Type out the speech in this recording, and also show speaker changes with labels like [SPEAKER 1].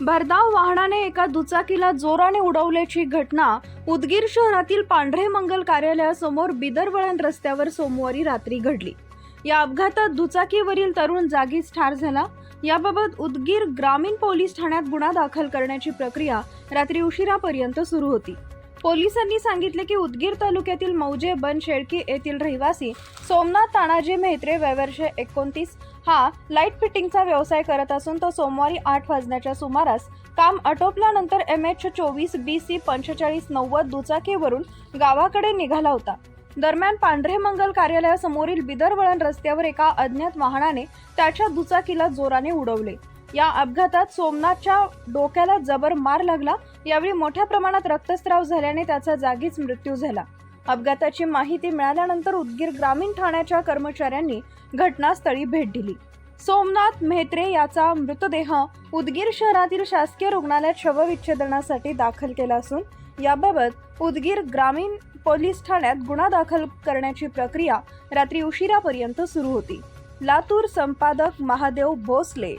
[SPEAKER 1] भरधाव वाहनाने एका दुचाकीला जोराने उडवल्याची घटना उदगीर शहरातील पांढरे मंगल कार्यालयासमोर बिदरवळण रस्त्यावर सोमवारी रात्री घडली. या अपघातात दुचाकीवरील तरुण जागीच ठार झाला. याबाबत उदगीर ग्रामीण पोलीस ठाण्यात गुन्हा दाखल करण्याची प्रक्रिया रात्री उशिरापर्यंत सुरू होती. पोलिसांनी सांगितले की उदगीर तालुक्यातील मौजे बन शेळकी येथील रहिवासी सोमनाथ तानाजी मेहत्रे वयवर्ष एकोणतीस हा लाइट फिटिंगचा व्यवसाय करत असून तो सोमवारी आठ वाजण्याच्या सुमारास काम आटोपल्यानंतर एम एच चोवीस बी सी पंचेचाळीस नव्वद दुचाकीवरून गावाकडे निघाला होता. दरम्यान पांढरे मंगल कार्यालयासमोरील बिदरवळण रस्त्यावर एका अज्ञात वाहनाने त्याच्या दुचाकीला जोराने उडवले. या अपघातात सोमनाथच्या डोक्याला जबर मार लागला. यावेळी मोठ्या प्रमाणात रक्तस्राव झाल्याने त्याचा जागीच मृत्यू झाला. अपघाताची माहिती मिळाल्यानंतर उदगीर ग्रामीण ठाण्याच्या कर्मचाऱ्यांनी घटनास्थळी भेट दिली. सोमनाथ मेहत्रे याचा मृतदेह उदगीर शहरातील शासकीय रुग्णालयात शवविच्छेदनासाठी दाखल केला असून याबाबत उदगीर ग्रामीण पोलीस ठाण्यात गुन्हा दाखल करण्याची प्रक्रिया रात्री उशिरापर्यंत सुरू होती. लातूर संपादक महादेव भोसले